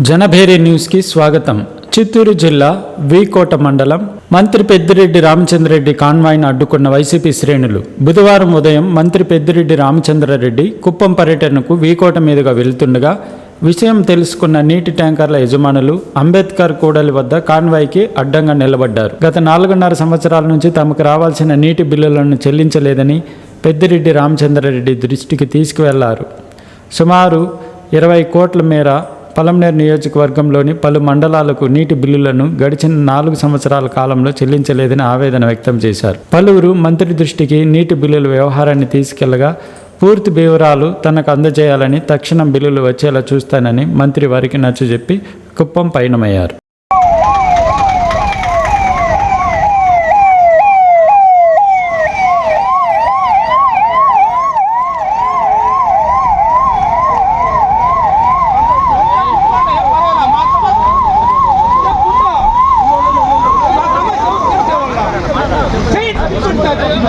జనభేరి న్యూస్కి స్వాగతం. చిత్తూరు జిల్లా వీకోట మండలం మంత్రి పెద్దిరెడ్డి రామచంద్రరెడ్డి కాన్వాయ్ను అడ్డుకున్న వైసీపీ శ్రేణులు బుధవారం ఉదయం మంత్రి పెద్దిరెడ్డి రామచంద్రరెడ్డి కుప్పం పర్యటనకు వీకోట మీదుగా వెళ్తుండగా విషయం తెలుసుకున్న నీటి ట్యాంకర్ల యజమానులు అంబేద్కర్ కూడలి వద్ద కాన్వాయ్కి అడ్డంగా నిలబడ్డారు. గత నాలుగున్నర సంవత్సరాల నుంచి తమకు రావాల్సిన నీటి బిల్లులను చెల్లించలేదని పెద్దిరెడ్డి రామచంద్రరెడ్డి దృష్టికి తీసుకువెళ్ళారు. సుమారు ఇరవై కోట్ల మేర పలంనేరు నియోజకవర్గంలోని పలు మండలాలకు నీటి బిల్లులను గడిచిన నాలుగు సంవత్సరాల కాలంలో చెల్లించలేదని ఆవేదన వ్యక్తం చేశారు. పలువురు మంత్రి దృష్టికి నీటి బిల్లుల వ్యవహారాన్ని తీసుకెళ్ళగా పూర్తి వివరాలు తనకు అందజేయాలని తక్షణం బిల్లులు వచ్చేలా చూస్తానని మంత్రి వారికి నచ్చజెప్పి కుప్పం పయనమయ్యారు.